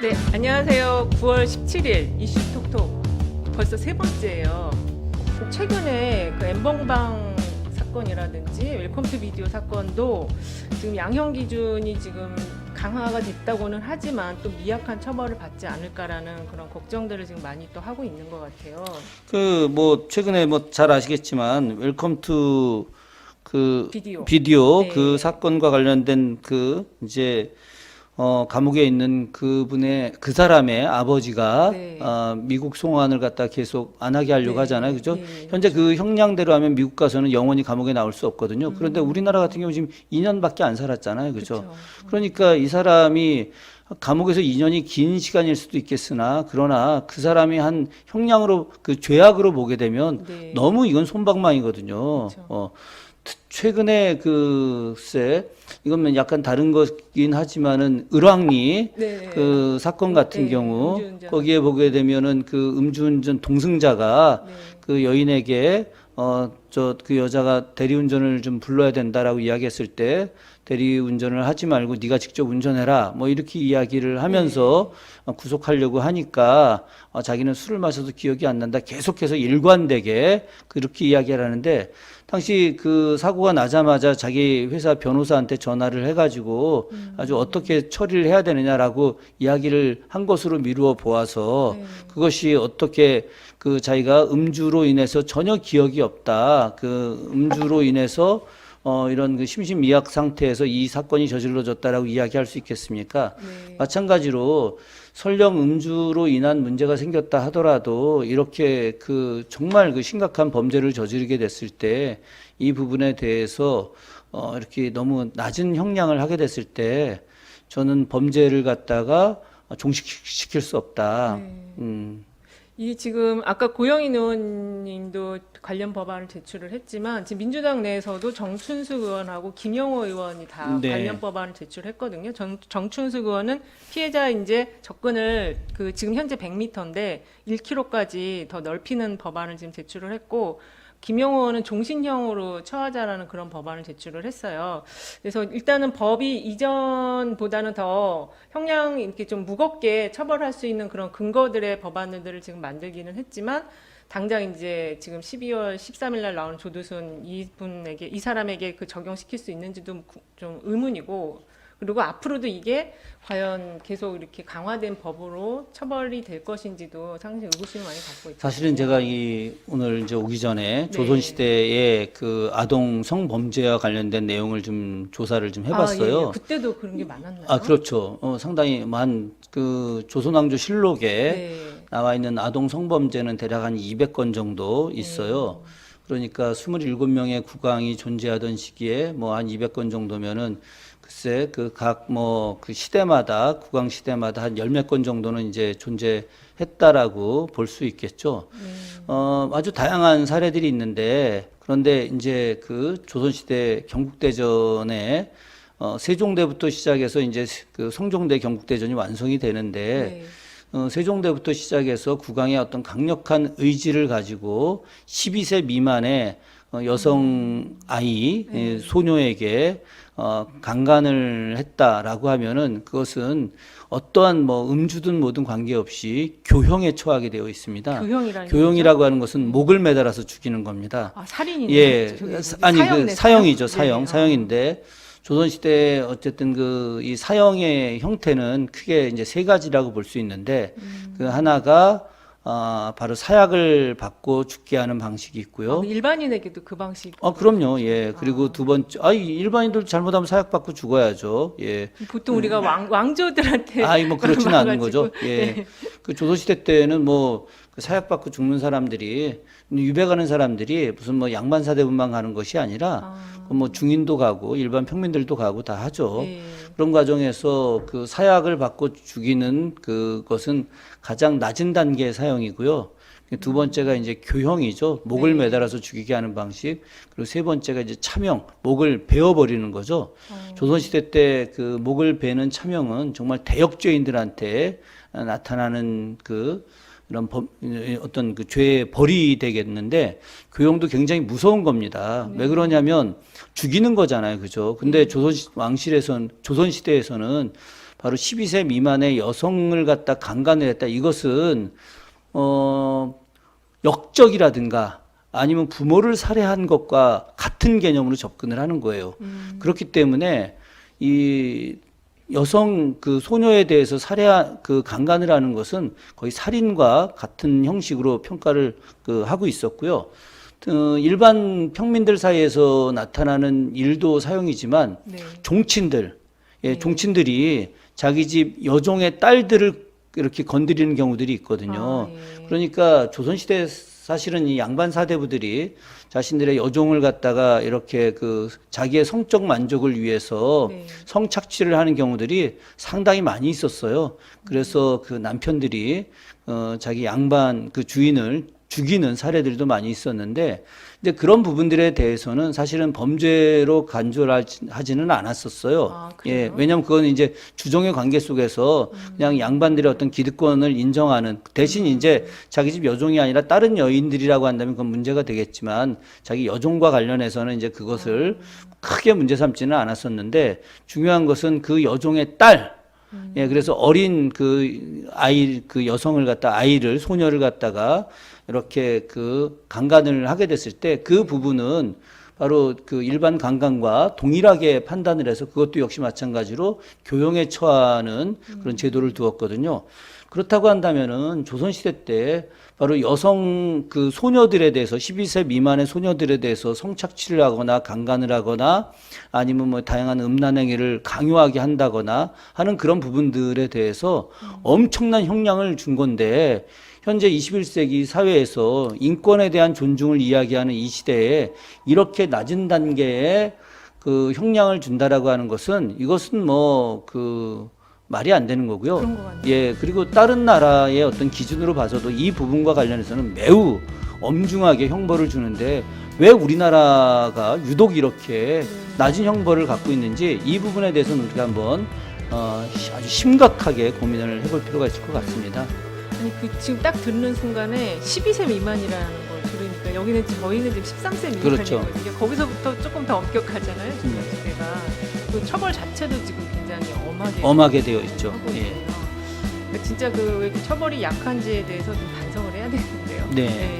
네, 안녕하세요. 9월 17일 이슈 톡톡 벌써 세 번째예요. 최근에 그 엠벙방 사건이라든지 웰컴 투 비디오 사건도 지금 양형 기준이 지금 강화가 됐다고는 하지만 또 미약한 처벌을 받지 않을까라는 그런 걱정들을 지금 많이 또 하고 있는 것 같아요. 그 뭐 최근에 뭐 잘 아시겠지만 웰컴 투 그 비디오. 비디오 네. 그 사건과 관련된 그 이제 어 감옥에 있는 그분의 그 사람의 아버지가 네. 어 미국 송환을 갖다 계속 안 하게 하려고 네. 하잖아요. 그죠? 네. 현재 그 형량대로 하면 미국 가서는 영원히 감옥에 나올 수 없거든요. 그런데 우리나라 같은 경우 지금 2년밖에 안 살았잖아요. 그죠? 음. 그쵸. 그러니까 이 사람이 감옥에서 2년이 긴 시간일 수도 있겠으나 그러나 그 사람이 한 형량으로 그 죄악으로 보게 되면 네. 너무 이건 손방망이거든요. 그쵸. 어, 트- 최근에 그쎄 이건 약간 다른 거긴 하지만은 을왕리 네. 그 사건 같은 네, 경우 음주운전. 거기에 보게 되면은 그 음주운전 동승자가 네. 그 여인에게 어 저 그 여자가 대리운전을 좀 불러야 된다라고 이야기했을 때 대리 운전을 하지 말고 네가 직접 운전해라 뭐 이렇게 이야기를 하면서 어, 구속하려고 하니까 어, 자기는 술을 마셔서 기억이 안 난다 계속해서 일관되게 그렇게 이야기를 하는데 당시 그 사고가 나자마자 자기 회사 변호사한테 전화를 해가지고 아주 어떻게 처리를 해야 되느냐라고 이야기를 한 것으로 미루어 보아서 네. 그것이 어떻게 그 자기가 음주로 인해서 전혀 기억이 없다. 그 음주로 인해서 어 이런 그 심신미약 상태에서 이 사건이 저질러졌다라고 이야기할 수 있겠습니까? 네. 마찬가지로 설령 음주로 인한 문제가 생겼다 하더라도 이렇게 그 정말 그 심각한 범죄를 저지르게 됐을 때 이 부분에 대해서 어 이렇게 너무 낮은 형량을 하게 됐을 때 저는 범죄를 갖다가 종식시킬 수 없다. 네. 음. 이 지금 아까 고영인 의원님도 관련 법안을 제출을 했지만 지금 민주당 내에서도 정춘수 의원하고 김영호 의원이 다 네. 관련 법안을 제출했거든요. 정, 정춘수 의원은 피해자 이제 접근을 그 지금 현재 100m인데 1km까지 더 넓히는 법안을 지금 제출을 했고 의원은 종신형으로 처하자라는 그런 법안을 제출을 했어요. 그래서 일단은 법이 이전보다는 더 형량 이렇게 좀 무겁게 처벌할 수 있는 그런 근거들의 법안들을 지금 만들기는 했지만 당장 이제 지금 12월 13일 날 나오는 조두순 이분에게 이 사람에게 그 적용시킬 수 있는지도 구- 좀 의문이고 그리고 앞으로도 이게 과연 계속 이렇게 강화된 법으로 처벌이 될 것인지도 상당히 의구심을 많이 갖고 있죠. 사실은 제가 이 오늘 이제 오기 전에 네. 조선 시대의 그 아동 성범죄와 관련된 내용을 좀 조사를 좀 해봤어요. 아, 예, 예. 그때도 그런 게 많았나요? 아, 그렇죠. 어, 상당히 많, 그, 조선왕조 실록에 네. 나와 있는 아동 성범죄는 대략 한 200건 정도 있어요. 그러니까 27명의 국왕이 존재하던 시기에 뭐 한 200건 정도면은 글쎄 그 각 뭐 그 시대마다 국왕 시대마다 한 열 몇 건 정도는 이제 존재했다라고 볼 수 있겠죠. 어, 아주 다양한 사례들이 있는데 그런데 이제 그 조선 시대 경국대전에 어, 세종대부터 시작해서 이제 그 성종대 경국대전이 완성이 되는데 네. 어, 세종대부터 시작해서 국왕의 어떤 강력한 의지를 가지고 12세 미만의 어, 여성 아이 예, 소녀에게 어, 강간을 했다라고 하면은 그것은 어떠한 뭐 음주든 뭐든 관계없이 교형에 처하게 되어 있습니다. 교형이라는 교형이라고 하는 것은 목을 매달아서 죽이는 겁니다. 아, 살인이네. 예, 사-? 아니 사형네, 그 사형이죠, 사형. 사형, 네, 사형인데 조선 시대 어쨌든 그 이 사형의 형태는 크게 이제 세 가지라고 볼 수 있는데 음. 그 하나가 아 바로 사약을 받고 죽게 하는 방식이 아, 있고요. 그 일반인에게도 그 방식. 어 그럼요, 예. 그리고 두 번째, 아 일반인들 잘못하면 사약 받고 죽어야죠, 예. 보통 우리가 왕, 왕조들한테 아이 뭐 그렇지는 않은 거죠. 예. 네. 그 조선 시대 때는 뭐그 사약 받고 죽는 사람들이 유배 가는 사람들이 무슨 뭐 양반 사대분만 가는 것이 아니라 아, 그뭐 중인도 가고 일반 평민들도 가고 다 하죠. 예. 그런 과정에서 그 사약을 받고 죽이는 그것은 가장 낮은 단계의 사형이고요. 두 번째가 이제 교형이죠. 목을 네. 매달아서 죽이게 하는 방식. 그리고 세 번째가 이제 참형, 목을 베어버리는 거죠. 어. 조선시대 때 그 목을 베는 참형은 정말 대역죄인들한테 나타나는 그 이런 범, 어떤 그 죄의 벌이 되겠는데 교형도 굉장히 무서운 겁니다. 왜 그러냐면 죽이는 거잖아요. 그죠? 근데 조선 왕실에선 조선 시대에서는 바로 12세 미만의 여성을 갖다 강간을 했다. 이것은 어 역적이라든가 아니면 부모를 살해한 것과 같은 개념으로 접근을 하는 거예요. 그렇기 때문에 이 여성 그 소녀에 대해서 살해 그 강간을 하는 것은 거의 살인과 같은 형식으로 평가를 그 하고 있었고요. 어, 일반 평민들 사이에서 나타나는 일도 사용이지만 네. 종친들, 예, 네. 종친들이 자기 집 여종의 딸들을 이렇게 건드리는 경우들이 있거든요. 아, 예. 그러니까 조선시대 사실은 이 양반 사대부들이 자신들의 여종을 갖다가 이렇게 그 자기의 성적 만족을 위해서 네. 성착취를 하는 경우들이 상당히 많이 있었어요. 그래서 그 남편들이 어 자기 양반 그 주인을 죽이는 사례들도 많이 있었는데 이제 그런 부분들에 대해서는 사실은 범죄로 간주하지는 않았었어요. 아? 예, 왜냐하면 그건 이제 주종의 관계 속에서 그냥 양반들의 어떤 기득권을 인정하는 대신 이제 자기 집 여종이 아니라 다른 여인들이라고 한다면 그건 문제가 되겠지만 자기 여종과 관련해서는 이제 그것을 크게 문제 삼지는 않았었는데 중요한 것은 그 여종의 딸 예, 그래서 어린 그 아이, 그 여성을 갖다, 아이를, 소녀를 갖다가 이렇게 그 강간을 하게 됐을 때 그 부분은 바로 그 일반 강간과 동일하게 판단을 해서 그것도 역시 마찬가지로 교용에 처하는 그런 제도를 두었거든요. 그렇다고 한다면은 조선시대 때 바로 여성 그 소녀들에 대해서 12세 미만의 소녀들에 대해서 성착취를 하거나 강간을 하거나 아니면 뭐 다양한 음란 행위를 강요하게 한다거나 하는 그런 부분들에 대해서 엄청난 형량을 준 건데 현재 21세기 사회에서 인권에 대한 존중을 이야기하는 이 시대에 이렇게 낮은 단계의 그 형량을 준다라고 하는 것은 이것은 뭐그 말이 안 되는 거고요. 예, 그리고 다른 나라의 어떤 기준으로 봐서도 이 부분과 관련해서는 매우 엄중하게 형벌을 주는데 왜 우리나라가 유독 이렇게 낮은 형벌을 갖고 있는지 이 부분에 대해서는 우리가 한번 어, 시- 아주 심각하게 고민을 해볼 필요가 있을 것 같습니다. 아니 그 지금 딱 듣는 순간에 12세 미만이라는 걸 들으니까 여기는 지금 저희는 지금 13세 미만이거든요. 그렇죠. 거기서부터 조금 더 엄격하잖아요. 조선시대가. 그 처벌 자체도 지금 굉장히 엄하게 엄하게 되어 있죠. 하고 예. 있네요. 그러니까 진짜 그 왜 이렇게 처벌이 약한지에 대해서 좀 반성을 해야 되는데요. 네. 예.